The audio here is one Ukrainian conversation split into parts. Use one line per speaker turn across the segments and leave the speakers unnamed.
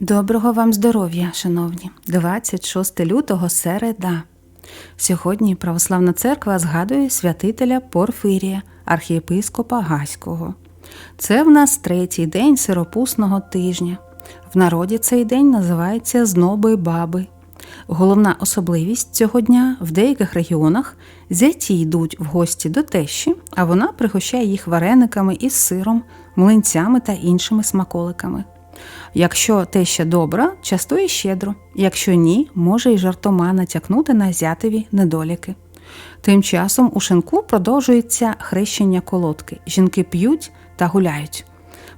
Доброго вам здоров'я, шановні, 26 лютого середа. Сьогодні Православна церква згадує святителя Порфирія, архієпископа Гаського. Це в нас третій день сиропусного тижня. В народі цей день називається Зноби баби. Головна особливість цього дня в деяких регіонах зяті йдуть в гості до тещі, а вона пригощає їх варениками із сиром, млинцями та іншими смаколиками. Якщо теща добра, частує щедро, якщо ні, може й жартома натякнути на зятеві недоліки. Тим часом у шинку продовжується хрещення колодки. Жінки п'ють та гуляють.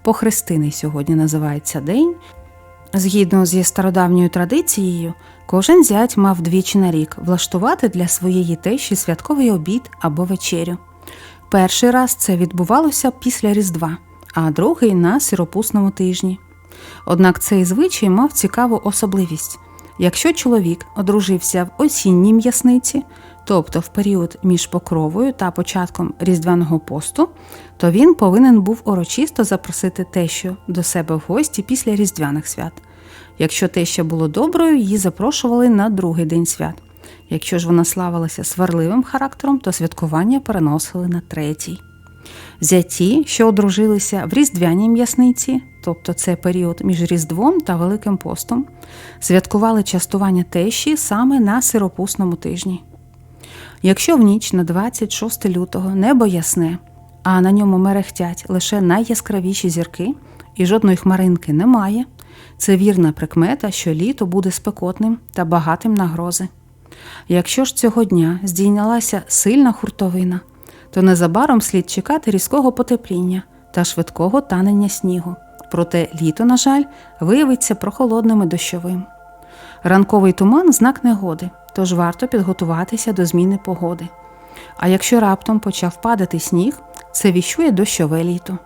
Похрестиний сьогодні називається день. Згідно зі стародавньою традицією, кожен зять мав двічі на рік влаштувати для своєї тещі святковий обід або вечерю. Перший раз це відбувалося після Різдва, а другий на сиропусному тижні. Однак цей звичай мав цікаву особливість. Якщо чоловік одружився в осінній м'ясниці, тобто в період між покровою та початком різдвяного посту, то він повинен був урочисто запросити тещу до себе в гості після різдвяних свят. Якщо теща було доброю, її запрошували на другий день свят. Якщо ж вона славилася сварливим характером, то святкування переносили на третій. Зяті, що одружилися в різдвяній м'ясниці, тобто це період між Різдвом та Великим постом, святкували частування тещі саме на сиропусному тижні. Якщо в ніч на 26 лютого небо ясне, а на ньому мерехтять лише найяскравіші зірки і жодної хмаринки немає, це вірна прикмета, що літо буде спекотним та багатим на грози. Якщо ж цього дня здійнялася сильна хуртовина, то незабаром слід чекати різкого потепління та швидкого танення снігу. Проте літо, на жаль, виявиться прохолодним і дощовим. Ранковий туман знак негоди, тож варто підготуватися до зміни погоди. А якщо раптом почав падати сніг, це віщує дощове літо.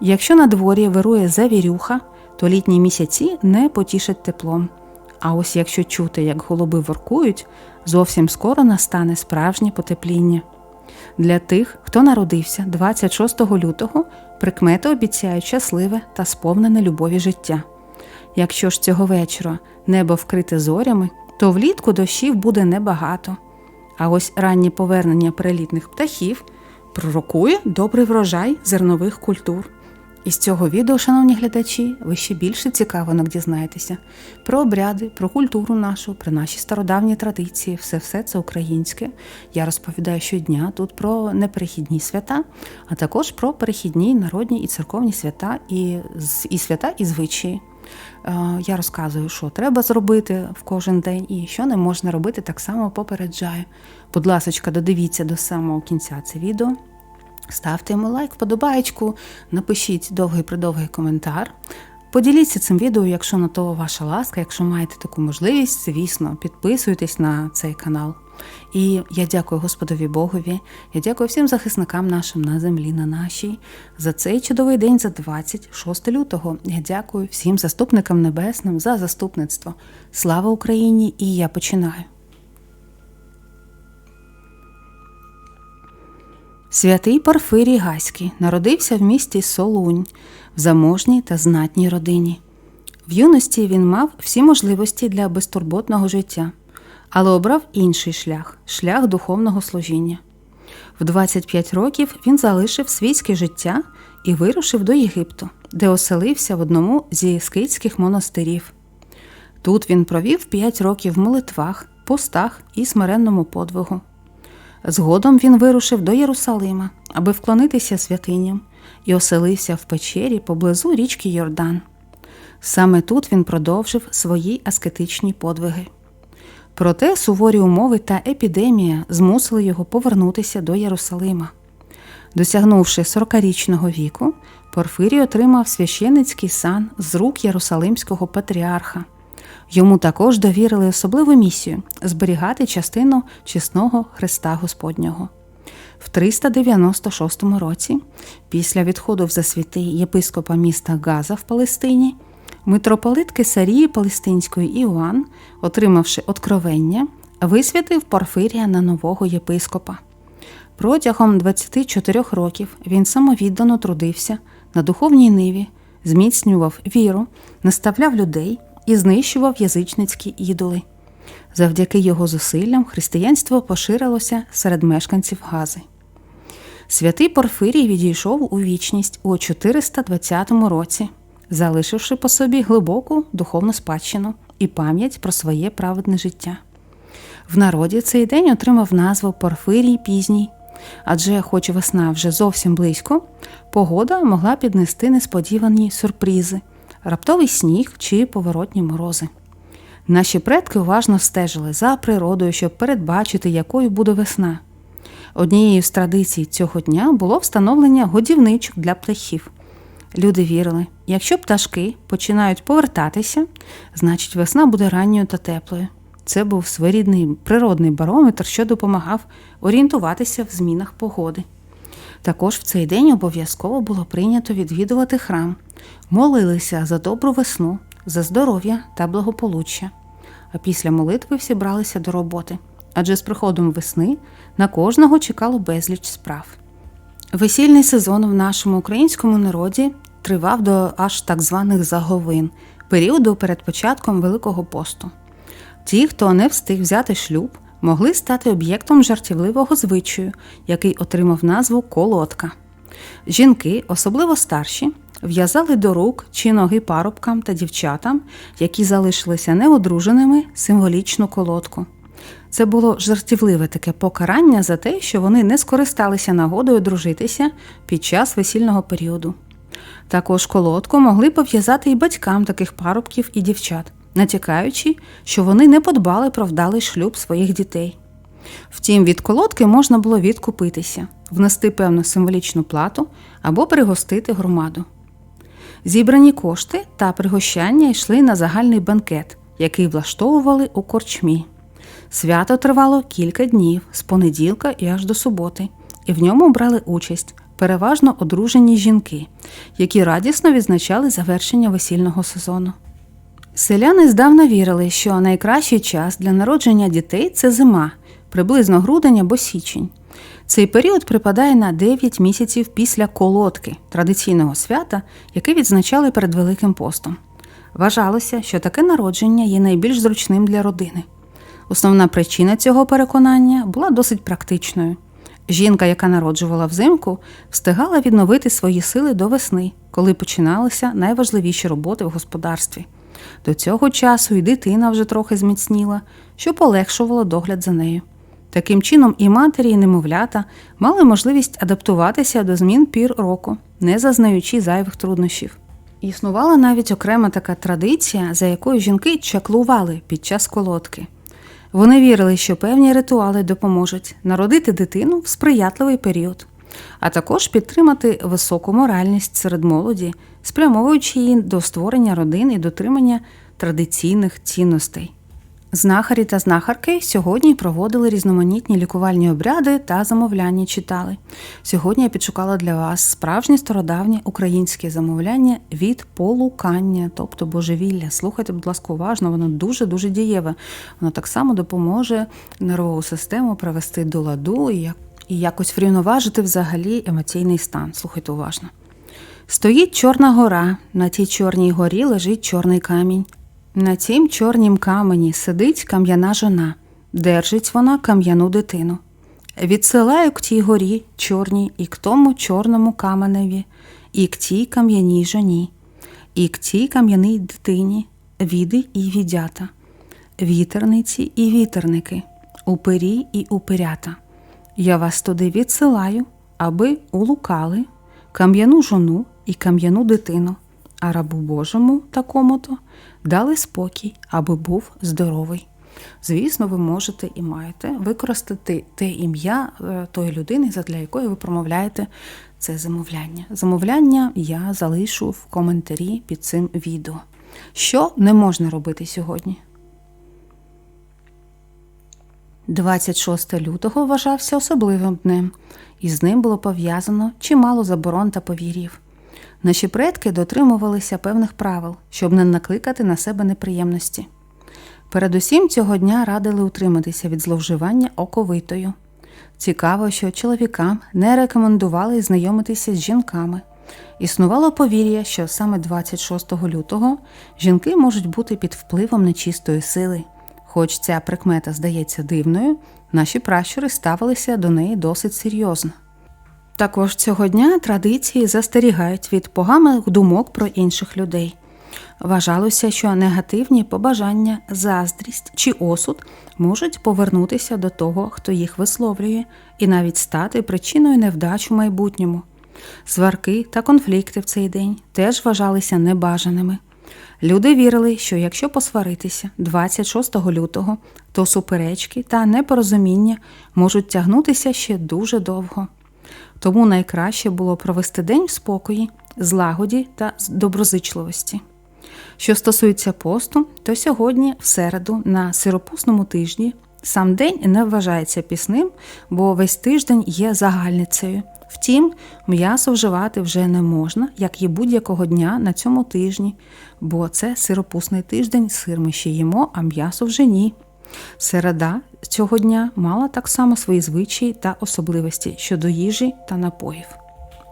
Якщо на дворі вирує завірюха, то літні місяці не потішать теплом. А ось якщо чути, як голуби воркують, зовсім скоро настане справжнє потепління. Для тих, хто народився 26 лютого, прикмети обіцяють щасливе та сповнене любові життя. Якщо ж цього вечора небо вкрите зорями, то влітку дощів буде небагато. А ось раннє повернення перелітних птахів пророкує добрий врожай зернових культур. Із цього відео, шановні глядачі, ви ще більше цікавинок дізнаєтеся про обряди, про культуру нашу, про наші стародавні традиції, все все це українське. Я розповідаю щодня тут про неперехідні свята, а також про перехідні народні і церковні свята, і, і свята і звичаї. Е, Я розказую, що треба зробити в кожен день і що не можна робити, так само попереджаю. Будь ласка, додивіться до самого кінця це відео. Ставте йому лайк, вподобаєчку, напишіть довгий придовгий коментар. Поділіться цим відео, якщо на то ваша ласка, якщо маєте таку можливість, звісно, підписуйтесь на цей канал. І я дякую Господові Богові, я дякую всім захисникам нашим на землі, на нашій, за цей чудовий день, за 26 лютого. Я дякую всім заступникам небесним за заступництво. Слава Україні! І я починаю. Святий Порфирій Гаський народився в місті Солунь в заможній та знатній родині. В юності він мав всі можливості для безтурботного життя, але обрав інший шлях шлях духовного служіння. В 25 років він залишив світське життя і вирушив до Єгипту, де оселився в одному зі скитських монастирів. Тут він провів 5 років в молитвах, постах і смиренному подвигу. Згодом він вирушив до Єрусалима, аби вклонитися святиням, і оселився в печері поблизу річки Йордан. Саме тут він продовжив свої аскетичні подвиги. Проте суворі умови та епідемія змусили його повернутися до Єрусалима. Досягнувши 40-річного віку, Порфирій отримав священицький сан з рук Єрусалимського патріарха. Йому також довірили особливу місію зберігати частину чесного Христа Господнього. В 396 році, після відходу в засвіти єпископа міста Газа в Палестині, митрополит Кесарії Палестинської Іоанн, отримавши откровення, висвятив Порфирія на нового єпископа. Протягом 24 років він самовіддано трудився на духовній ниві, зміцнював віру, наставляв людей, і знищував язичницькі ідоли. Завдяки його зусиллям християнство поширилося серед мешканців Гази. Святий Порфирій відійшов у вічність у 420 році, залишивши по собі глибоку духовну спадщину і пам'ять про своє праведне життя. В народі цей день отримав назву Порфирій Пізній, адже, хоч весна вже зовсім близько, погода могла піднести несподівані сюрпризи, раптовий сніг чи поворотні морози. Наші предки уважно стежили за природою, щоб передбачити, якою буде весна. Однією з традицій цього дня було встановлення годівничок для птахів. Люди вірили, якщо пташки починають повертатися, значить весна буде ранньою та теплою. Це був своєрідний природний барометр, що допомагав орієнтуватися в змінах погоди. Також в цей день обов'язково було прийнято відвідувати храм, молилися за добру весну, за здоров'я та благополуччя. А після молитви всі бралися до роботи, адже з приходом весни на кожного чекало безліч справ. Весільний сезон в нашому українському народі тривав до аж так званих заговин, періоду перед початком Великого посту. Ті, хто не встиг взяти шлюб, могли стати об'єктом жартівливого звичаю, який отримав назву колодка. Жінки, особливо старші, в'язали до рук чи ноги парубкам та дівчатам, які залишилися неодруженими, символічну колодку. Це було жартівливе таке покарання за те, що вони не скористалися нагодою дружитися під час весільного періоду. Також колодку могли пов'язати і батькам таких парубків і дівчат, натякаючи, що вони не подбали про вдалий шлюб своїх дітей. Втім, від колодки можна було відкупитися, внести певну символічну плату або пригостити громаду. Зібрані кошти та пригощання йшли на загальний банкет, який влаштовували у корчмі. Свято тривало кілька днів з понеділка і аж до суботи, і в ньому брали участь переважно одружені жінки, які радісно відзначали завершення весільного сезону. Селяни здавна вірили, що найкращий час для народження дітей це зима, приблизно грудень або січень. Цей період припадає на 9 місяців після колодки традиційного свята, яке відзначали перед Великим постом. Вважалося, що таке народження є найбільш зручним для родини. Основна причина цього переконання була досить практичною. Жінка, яка народжувала взимку, встигала відновити свої сили до весни, коли починалися найважливіші роботи в господарстві. До цього часу і дитина вже трохи зміцніла, що полегшувало догляд за нею. Таким чином, і матері, і немовлята мали можливість адаптуватися до змін пір року, не зазнаючи зайвих труднощів. Існувала навіть окрема така традиція, за якою жінки чаклували під час колодки. Вони вірили, що певні ритуали допоможуть народити дитину в сприятливий період, а також підтримати високу моральність серед молоді, спрямовуючи її до створення родин і дотримання традиційних цінностей. Знахарі та знахарки сьогодні проводили різноманітні лікувальні обряди та замовляння читали. Сьогодні я підшукала для вас справжнє стародавнє українське замовляння від полукання, тобто божевілля. Слухайте, будь ласка, уважно, воно дуже-дуже дієве. Воно так само допоможе нервову систему привести до ладу і і якось врівноважити взагалі емоційний стан. Слухайте уважно. Стоїть Чорна гора, на тій чорній горі лежить чорний камінь. На цім чорнім камені сидить кам'яна жона, держить вона кам'яну дитину. Відсилаю к тій горі чорній і к тому чорному каменеві, і к тій кам'яній жоні, і к тій кам'яній дитині, віди і відята, вітерниці і вітерники, упирі і упирята. Я вас туди відсилаю, аби улукали кам'яну жону і кам'яну дитину, а рабу Божому такому-то дали спокій, аби був здоровий. Звісно, ви можете і маєте використати те ім'я е, тої людини, задля якої ви промовляєте це замовляння. Замовляння я залишу в коментарі під цим відео. Що не можна робити сьогодні? 26 лютого вважався особливим днем, і з ним було пов'язано чимало заборон та повір'їв. Наші предки дотримувалися певних правил, щоб не накликати на себе неприємності. Передусім цього дня радили утриматися від зловживання оковитою. Цікаво, що чоловікам не рекомендували знайомитися з жінками, Існувало повір'я, що саме 26 лютого жінки можуть бути під впливом нечистої сили. Хоч ця прикмета здається дивною, наші пращури ставилися до неї досить серйозно. Також цього дня традиції застерігають від поганих думок про інших людей. Вважалося, що негативні побажання, заздрість чи осуд можуть повернутися до того, хто їх висловлює, і навіть стати причиною невдач у майбутньому. Сварки та конфлікти в цей день теж вважалися небажаними. Люди вірили, що якщо посваритися 26 лютого, то суперечки та непорозуміння можуть тягнутися ще дуже довго. Тому найкраще було провести день в спокої, злагоді та доброзичливості. Що стосується посту, то сьогодні, в середу, на сиропусному тижні, сам день не вважається пісним, бо весь тиждень є загальницею. Втім, м'ясо вживати вже не можна, як і будь-якого дня на цьому тижні, бо це сиропусний тиждень, сир ми ще їмо, а м'ясо вже ні. Середа цього дня мала так само свої звичаї та особливості щодо їжі та напоїв.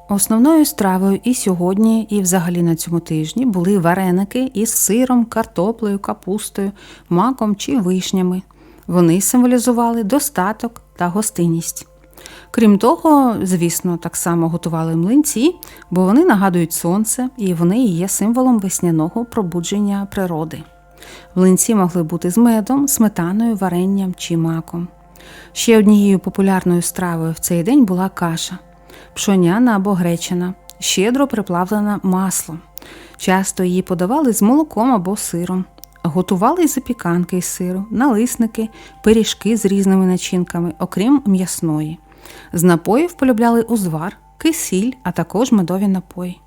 Основною стравою і сьогодні, і взагалі на цьому тижні були вареники із сиром, картоплею, капустою, маком чи вишнями. Вони символізували достаток та гостинність. Крім того, звісно, так само готували млинці, бо вони нагадують сонце і вони є символом весняного пробудження природи. Млинці могли бути з медом, сметаною, варенням чи маком. Ще однією популярною стравою в цей день була каша пшоняна або гречана, щедро приплавлена маслом. Часто її подавали з молоком або сиром. Готували й запіканки із сиру, налисники, пиріжки з різними начинками, окрім м'ясної. З напоїв полюбляли узвар, кисіль, а також медові напої.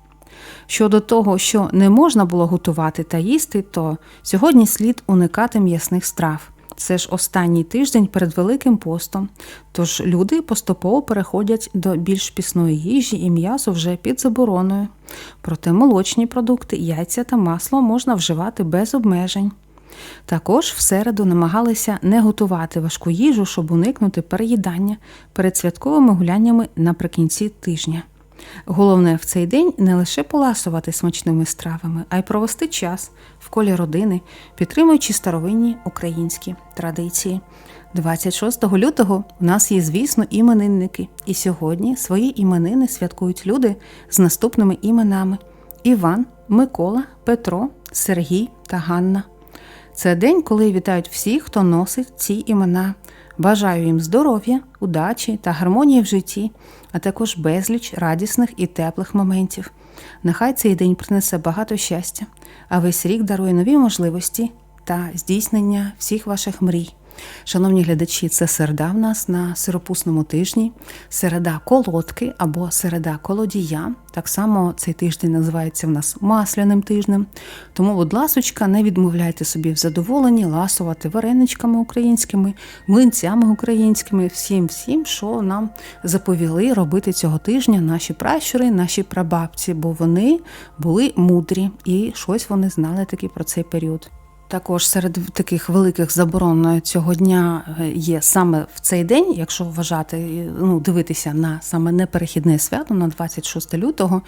Щодо того, що не можна було готувати та їсти, то сьогодні слід уникати м'ясних страв. Це ж останній тиждень перед Великим постом, тож люди поступово переходять до більш пісної їжі і м'ясо вже під забороною. Проте молочні продукти, яйця та масло можна вживати без обмежень. Також в середу намагалися не готувати важку їжу, щоб уникнути переїдання перед святковими гуляннями наприкінці тижня. Головне в цей день не лише поласувати смачними стравами, а й провести час в колі родини, підтримуючи старовинні українські традиції. 26 лютого у нас є, звісно, іменинники, і сьогодні свої іменини святкують люди з наступними іменами: Іван, Микола, Петро, Сергій та Ганна. Це день, коли вітають всіх, хто носить ці імена. Бажаю їм здоров'я, удачі та гармонії в житті, а також безліч радісних і теплих моментів. Нехай цей день принесе багато щастя, а весь рік дарує нові можливості та здійснення всіх ваших мрій. Шановні глядачі, це середа в нас на сиропусному тижні, середа колодки або середа колодія. Так само цей тиждень називається в нас масляним тижнем. Тому, будь ласочка, не відмовляйте собі в задоволенні ласувати вареничками українськими, млинцями українськими, всім, всім, що нам заповіли робити цього тижня наші пращури, наші прабабці, бо вони були мудрі і щось вони знали таки про цей період. Також серед таких великих заборон цього дня е, є саме в цей день, якщо вважати, ну дивитися на саме неперехідне свято на 26 лютого,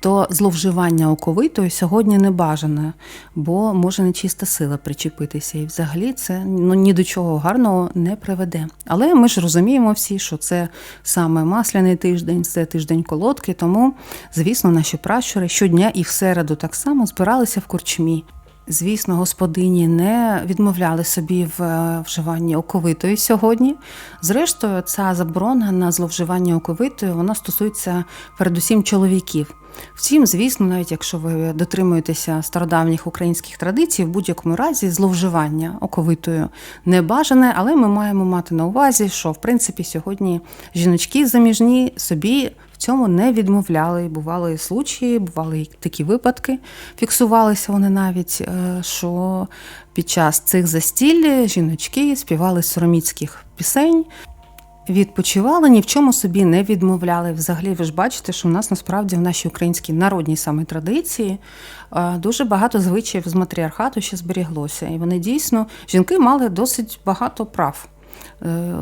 то зловживання оковитою сьогодні не бажане, бо може нечиста сила причепитися. І взагалі це ну ні до чого гарного не приведе. Але ми ж розуміємо всі, що це саме масляний тиждень, це тиждень колодки. Тому, звісно, наші пращури щодня і в середу так само збиралися в корчмі. Звісно, господині не відмовляли собі в е, вживанні оковитої сьогодні. Зрештою, ця заборона на зловживання оковитою вона стосується передусім чоловіків. Втім, звісно, навіть якщо ви дотримуєтеся стародавніх українських традицій, в будь-якому разі зловживання оковитою не бажане, але ми маємо мати на увазі, що в принципі сьогодні жіночки заміжні собі цьому не відмовляли. Бували случаї, бували такі випадки. Фіксувалися вони навіть, е, що під час цих застіль жіночки співали сороміцьких пісень. Відпочивали, ні в чому собі не відмовляли. Взагалі, ви ж бачите, що в нас насправді в нашій українській народній саме традиції е, дуже багато звичаїв з матріархату ще зберіглося. І вони дійсно жінки мали досить багато прав. Е,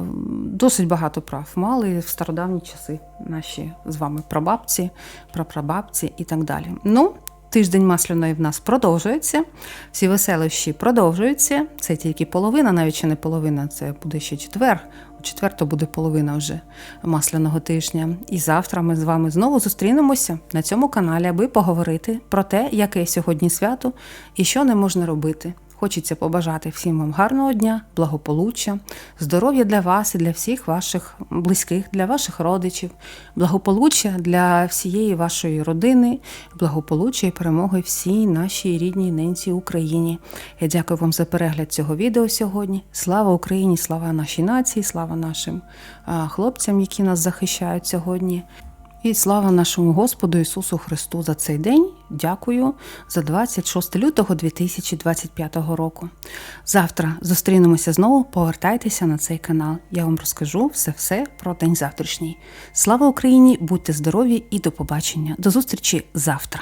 Досить багато прав мали в стародавні часи наші з вами прабабці, прапрабабці і так далі. Ну, Тиждень масляної в нас продовжується, всі веселощі продовжуються. Це тільки половина, навіть ще не половина, це буде ще четвер. У четвер то буде половина вже масляного тижня. І завтра ми з вами знову зустрінемося на цьому каналі, аби поговорити про те, яке сьогодні свято і що не можна робити. Хочеться побажати всім вам гарного дня, благополуччя, здоров'я для вас і для всіх ваших близьких, для ваших родичів, благополуччя для всієї вашої родини, благополуччя і перемоги всій нашій рідній ненці Україні. Я дякую вам за перегляд цього відео сьогодні. Слава Україні, слава нашій нації, слава нашим хлопцям, які нас захищають сьогодні. І слава нашому Господу Ісусу Христу за цей день. Дякую за 26 лютого 2025 року. Завтра зустрінемося знову. Повертайтеся на цей канал. Я вам розкажу все-все про день завтрашній. Слава Україні! Будьте здорові і до побачення. До зустрічі завтра.